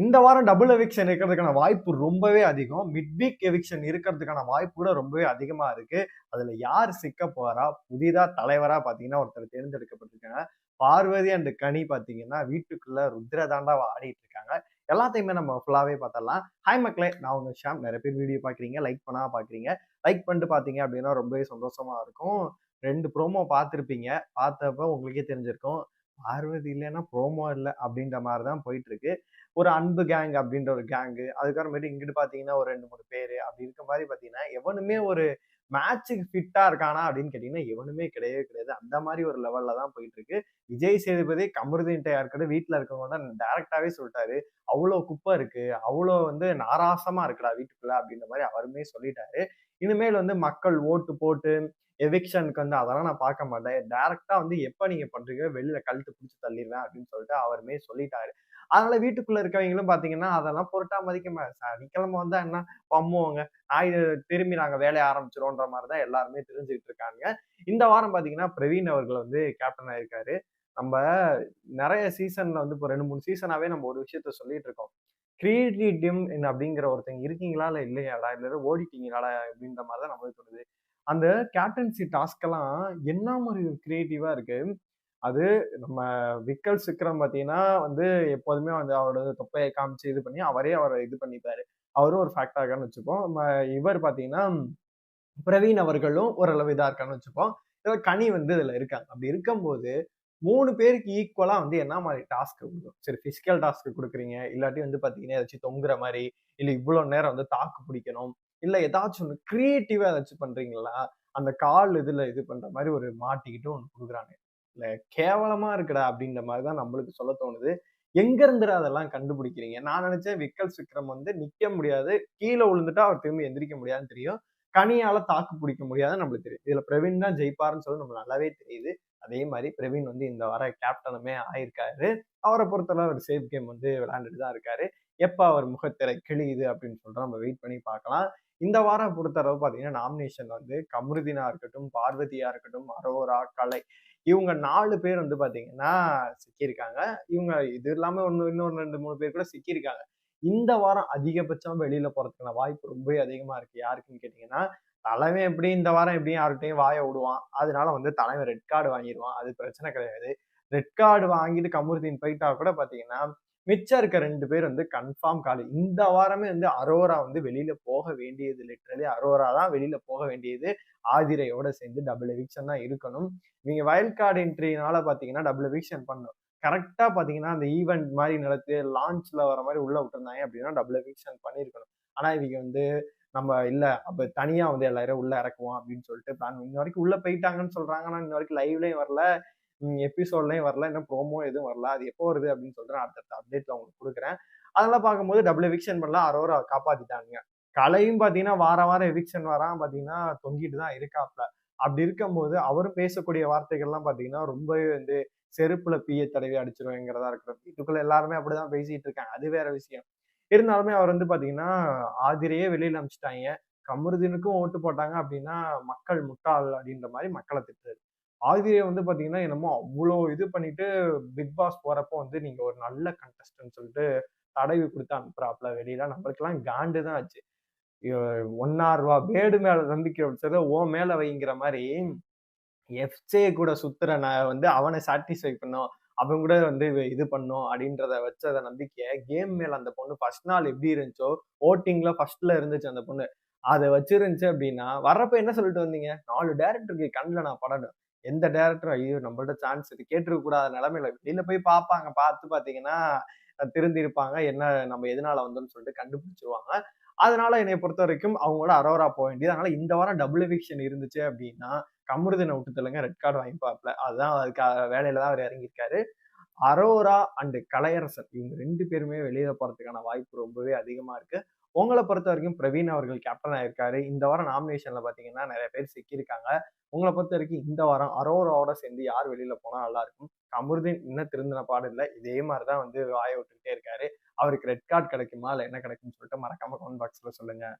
இந்த வாரம் double eviction இருக்கிறதுக்கான வாய்ப்பு ரொம்பவே அதிகம். மிட் வீக் எவிக்ஷன் இருக்கிறதுக்கான வாய்ப்பு கூட ரொம்பவே அதிகமாக இருக்குது அதில் யார் சிக்க போகிறா புதிதாக தலைவராக பார்த்தீங்கன்னா ஒருத்தர் தேர்ந்தெடுக்கப்பட்டிருக்காங்க. பார்வதி அண்ட் கனி பார்த்தீங்கன்னா வீட்டுக்குள்ளே ருத்ரதாண்டா ஆடிட்டு இருக்காங்க. எல்லாத்தையுமே நம்ம ஃபுல்லாகவே பார்த்தரலாம் ஹாய் மக்களே நான் உங்கள் ஷாம். நிறைய பேர் வீடியோ பார்க்குறீங்க லைக் பண்ணா பார்க்குறீங்க. லைக் பண்ணிட்டு பார்த்தீங்க அப்படின்னா ரொம்பவே சந்தோஷமாக இருக்கும். ரெண்டு ப்ரோமோ பார்த்துருப்பீங்க. பார்த்தப்ப உங்களுக்கே தெரிஞ்சிருக்கும். பார்வதி இல்லைன்னா ப்ரோமோ இல்லை அப்படின்ற மாதிரி தான் போயிட்டு இருக்கு ஒரு அன்பு கேங் அப்படின்ற ஒரு கேங்கு அதுக்கப்புறமேட்டு இங்கிட்டு பார்த்தீங்கன்னா ஒரு ரெண்டு மூணு பேர் அப்படி இருக்க மாதிரி பார்த்தீங்கன்னா எவனுமே ஒரு மேட்சுக்கு ஃபிட்டா இருக்கானா அப்படின்னு கேட்டீங்கன்னா எவனுமே கிடையவே கிடையாது. அந்த மாதிரி ஒரு லெவல்ல தான் போயிட்டு இருக்கு விஜய் சேதுபதி கமருதீன்ட்ட யாருக்கிட்ட வீட்டுல இருக்கவங்க தான் டேரக்டாவே சொல்லிட்டாரு. அவ்வளோ குப்பை இருக்கு அவ்வளோ வந்து நாராசமா இருக்குடா வீட்டுக்குள்ள அப்படின்ற மாதிரி அவருமே சொல்லிட்டாரு. இனிமேல் வந்து மக்கள் ஓட்டு போட்டு எவிக்ஷனுக்கு வந்து அதெல்லாம் நான் பார்க்க மாட்டேன். டேரெக்டாக வந்து எப்போ நீங்க பண்றீங்க வெளியில கழுத்து பிடிச்சி தள்ளிடுவேன் அப்படின்னு சொல்லிட்டு அவருமே சொல்லிட்டாரு. அதனால வீட்டுக்குள்ள இருக்கவங்களும் பாத்தீங்கன்னா அதெல்லாம் பொருட்டா மதிக்க சனிக்கிழமை வந்தா என்ன பம்முவாங்க ஆயுத திரும்பி நாங்க வேலையை ஆரம்பிச்சிரோன்ற மாதிரி தான் எல்லாருமே தெரிஞ்சுக்கிட்டு இருக்காங்க. இந்த வாரம் பாத்தீங்கன்னா பிரவீன் அவர்கள் வந்து கேப்டன் ஆயிருக்காரு. நம்ம நிறைய சீசன்ல வந்து இப்போ ரெண்டு மூணு சீசனாவே நம்ம ஒரு விஷயத்த சொல்லிட்டு இருக்கோம். கிரியேட்டிவ் அப்படிங்கிற ஒருத்தங்க இருக்கீங்களா இல்ல இல்லையாடா இல்ல ஓடிட்டீங்களாடா அப்படின்ற மாதிரி தான் நம்மளுக்கு தோணுது. அந்த கேப்டன்சி டாஸ்க்கெல்லாம் என்ன மாதிரி கிரியேட்டிவா இருக்கு? அது நம்ம விக்கல் சிக்ரம் பார்த்தீங்கன்னா வந்து எப்போதுமே வந்து அவரோட தொப்பையை காமிச்சு இது பண்ணி அவரே அவரை இது பண்ணிப்பாரு. அவரும் ஒரு ஃபேக்டாகான்னு வச்சுப்போம். இவர் பார்த்தீங்கன்னா பிரவீன் அவர்களும் ஓரளவு இதாக இருக்கான்னு வச்சுப்போம். கனி வந்து இதில் இருக்காங்க. அப்படி இருக்கும்போது மூணு பேருக்கு ஈக்குவலா வந்து என்ன மாதிரி டாஸ்க் கொடுக்கும்? சரி பிசிக்கல் டாஸ்க் கொடுக்குறீங்க. இல்லாட்டி வந்து பாத்தீங்கன்னா ஏதாச்சும் தொங்குற மாதிரி இல்ல இவ்வளவு நேரம் வந்து தாக்கு பிடிக்கணும். இல்ல ஏதாச்சும் ஒன்று கிரியேட்டிவா ஏதாச்சும் பண்றீங்களா? அந்த கால் இதுல இது பண்ற மாதிரி ஒரு மாட்டிக்கிட்டு ஒன்று கொடுக்குறாங்க. இல்ல கேவலமா இருக்குடா அப்படின்ற மாதிரி தான் நம்மளுக்கு சொல்ல தோணுது. எங்க இருந்துடா அதெல்லாம் கண்டுபிடிக்கிறீங்க? நான் நினைச்சேன் விக்கல் சிக்ரம் வந்து நிக்க முடியாது. கீழே விழுந்துட்டா அவர் திரும்பி எந்திரிக்க முடியாதுன்னு தெரியும். கனியால தாக்கு பிடிக்க முடியாதுன்னு நம்மளுக்கு தெரியும். இதுல பிரவீன் தான் ஜெயிப்பாருன்னு சொல்லி நம்ம நல்லாவே தெரியுது. அதே மாதிரி பிரவீன் வந்து இந்த வர கேப்டனுமே ஆயிருக்காரு. அவரை பொறுத்தளவு ஒரு சேஃப் கேம் வந்து விளையாண்டுட்டு தான் இருக்காரு. எப்போ அவர் முகத்திரை கிழியுது அப்படின்னு சொல்லிட்டு நம்ம வெயிட் பண்ணி பார்க்கலாம். இந்த வாரம் பொறுத்தளவு பார்த்தீங்கன்னா நாமினேஷன் வந்து கமருதினா இருக்கட்டும் பார்வதியா இருக்கட்டும் அரோரா கலை. இவங்க நாலு பேர் வந்து பார்த்தீங்கன்னா சிக்கியிருக்காங்க. இவங்க இது இல்லாமல் ஒன்று இன்னொரு ரெண்டு மூணு பேர் கூட சிக்கியிருக்காங்க. இந்த வாரம் அதிகபட்சம் வெளியில போறதுக்கான வாய்ப்பு ரொம்ப அதிகமா இருக்கு. யாருக்குன்னு கேட்டீங்கன்னா தலைவன் எப்படி இந்த வாரம் எப்படியும் யார்கிட்டையும் வாயை விடுவான். அதனால வந்து தலைவன் ரெட் கார்டு வாங்கிடுவான் அது பிரச்சனை கிடையாது. ரெட் கார்டு வாங்கிட்டு கமுருதீன் போயிட்டா கூட பாத்தீங்கன்னா மிச்சம் இருக்க ரெண்டு பேர் வந்து கன்ஃபார்ம் காலி இந்த வாரமே வந்து அரோரா வந்து வெளியில போக வேண்டியது. லிட்ரலி அரோரா தான் வெளியில போக வேண்டியது. ஆதிரையோட சேர்ந்து டபுள் எவிக்ஷன் தான் இருக்கணும். நீங்க வயல் கார்டு என்ட்ரினால பாத்தீங்கன்னா டபுள் எவிக்ஷன் பண்ணும் கரெக்டாக பார்த்தீங்கன்னா அந்த ஈவெண்ட் மாதிரி நடத்து லான்ச்சில் வர மாதிரி உள்ளே விட்டுருந்தாங்க அப்படின்னா டபுள் எவிக்ஷன் பண்ணியிருக்கணும். ஆனால் இவங்க வந்து நம்ம இல்லை அப்போ தனியாக வந்து எல்லாரும் உள்ளே இறக்குவோம் அப்படின்னு சொல்லிட்டு பிளான் இன்ன வரைக்கும் உள்ளே போயிட்டாங்கன்னு சொல்கிறாங்க ஆனால் இன்ன வரைக்கும் லைவ்லேயும் வரல எபிசோட்லையும் வரல இன்னும் ப்ரோமோ எதுவும் வரல. அது எப்போ வருது அப்படின்னு சொல்லிட்டு அடுத்தடுத்த அப்டேட்ல உங்களுக்கு கொடுக்குறேன். அதெல்லாம் பார்க்கும்போது டபுள் எவிக்ஷன் பண்ணலாம் அரோரா காப்பாற்றிட்டாங்க கலையும் பார்த்தீங்கன்னா வார வாரம் எவிக்ஷன் வரான் பார்த்தீங்கன்னா தொங்கிட்டு தான் இருக்காப்ல. அப்படி இருக்கும்போது அவரும் பேசக்கூடிய வார்த்தைகள்லாம் பார்த்தீங்கன்னா ரொம்பவே வந்து செருப்புல பீய தடவி அடிச்சிருவேங்கிறதா இருக்கட்டும். வீட்டுக்குள்ள எல்லாருமே அப்படிதான் பேசிட்டு இருக்காங்க. அது வேற விஷயம். இருந்தாலுமே அவர் வந்து பாத்தீங்கன்னா ஆதிரையே வெளியில அமிச்சிட்டாங்க கமருதீனுக்கும் ஓட்டு போட்டாங்க அப்படின்னா மக்கள் முட்டாள் அப்படின்ற மாதிரி மக்களை திட்டுறது ஆதிரியை வந்து பாத்தீங்கன்னா என்னமோ அவ்வளோ இது பண்ணிட்டு பிக் பாஸ் போறப்போ வந்து நீங்க ஒரு நல்ல கண்டஸ்டன்ட் சொல்லிட்டு தடவி கொடுத்து அனுப்புறாப்ல வெளியில. நம்மளுக்கெல்லாம் காண்டு தான் ஆச்சு. ஒன்னார் ரூபா பேடு மேல நம்பிக்கை வச்சத ஓ மேல வைங்கிற மாதிரி எஃப்ஜே கூட சுத்துற நான் வந்து அவனை சாட்டிஸ்ஃபை பண்ணும். அவங்க கூட வந்து இது பண்ணும் அப்படின்றத வச்ச அந்த நம்பிக்கையை கேம் மேல அந்த பொண்ணு ஃபர்ஸ்ட் நாள் எப்படி இருந்துச்சோ ஓட்டிங்ல ஃபர்ஸ்ட்ல இருந்துச்சு அந்த பொண்ணு. அதை வச்சிருந்துச்சு அப்படின்னா வர்றப்ப என்ன சொல்லிட்டு வந்தீங்க? நாலு டேரக்டருக்கு கண்ணில் நான் படணும். எந்த டேரக்டரும் ஐயோ நம்மள்ட்ட சான்ஸ் இது கேட்டிருக்கக்கூடாத நிலமையில வெளியில போய் பார்ப்பாங்க. பார்த்து பார்த்தீங்கன்னா திருந்திருப்பாங்க. என்ன நம்ம எதனால வந்தோம்னு சொல்லிட்டு கண்டுபிடிச்சிருவாங்க. அதனால என்னை பொறுத்த வரைக்கும் அவங்களோட அரோரா போக வேண்டியது. அதனால இந்த வாரம் டபுள் எவிக்ஷன் இருந்துச்சு அப்படின்னா கமருதனை விட்டு ரெட் கார்டு வாங்கிப்பாப்ல அதுதான் அதுக்கு வேலையில தான் அவர் இறங்கியிருக்காரு. அரோரா அண்டு கலையரசன் இவங்க ரெண்டு பேருமே வெளியில போறதுக்கான வாய்ப்பு ரொம்பவே அதிகமா இருக்கு. உங்களை பொறுத்த வரைக்கும் பிரவீன் அவர்கள் கேப்டன் ஆயிருக்காரு. இந்த வாரம் நாமினேஷன்ல பாத்தீங்கன்னா நிறைய பேர் சிக்கியிருக்காங்க. உங்களை பொறுத்த வரைக்கும் இந்த வாரம் அரோராவோட சேர்ந்து யார் வெளியில போனா நல்லா இருக்கும்? கமருதீன் இன்னும் திருந்தின பாடு இல்லை. இதே மாதிரிதான் வந்து வாய விட்டுக்கிட்டே இருக்காரு. அவருக்கு ரெட் கார்டு கிடைக்குமா? இல்லை என்ன கிடைக்கும்னு சொல்லிட்டு மறக்காம கமெண்ட் பாக்ஸ்ல சொல்லுங்க.